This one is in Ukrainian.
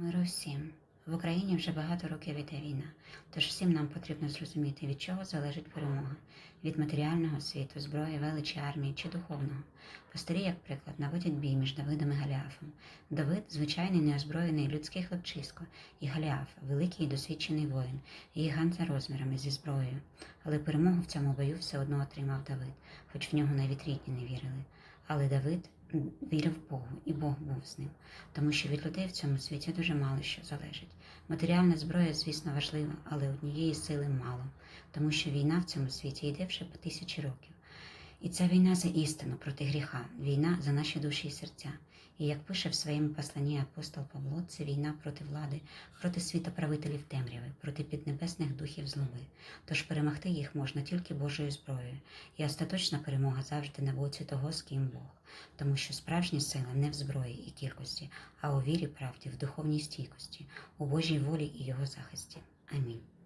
Миру всім. В Україні вже багато років іде війна, тож всім нам потрібно зрозуміти, від чого залежить перемога від матеріального світу, зброї, величі армії чи духовного. Пастирі, як приклад, наводять бій між Давидом і Галіафом. Давид звичайний неозброєний людський хлопчисько, і Галіаф великий і досвідчений воїн, гігант за розмірами зі зброєю. Але перемогу в цьому бою все одно отримав Давид, хоч в нього навіть рідні не вірили. Але Давид вірив Богу, і Бог був з ним, тому що від людей в цьому світі дуже мало що залежить. Матеріальна зброя, звісно, важлива, але однієї сили мало, тому що війна в цьому світі йде вже по тисячі років. І ця війна за істину проти гріха, війна за наші душі і серця. І як пише в своєму посланні апостол Павло, це війна проти влади, проти світоправителів темряви, проти піднебесних духів злоби. Тож перемогти їх можна тільки Божою зброєю, і остаточна перемога завжди на боці того, з ким Бог, тому що справжня сила не в зброї і кількості, а у вірі правді, в духовній стійкості, у Божій волі і його захисті. Амінь.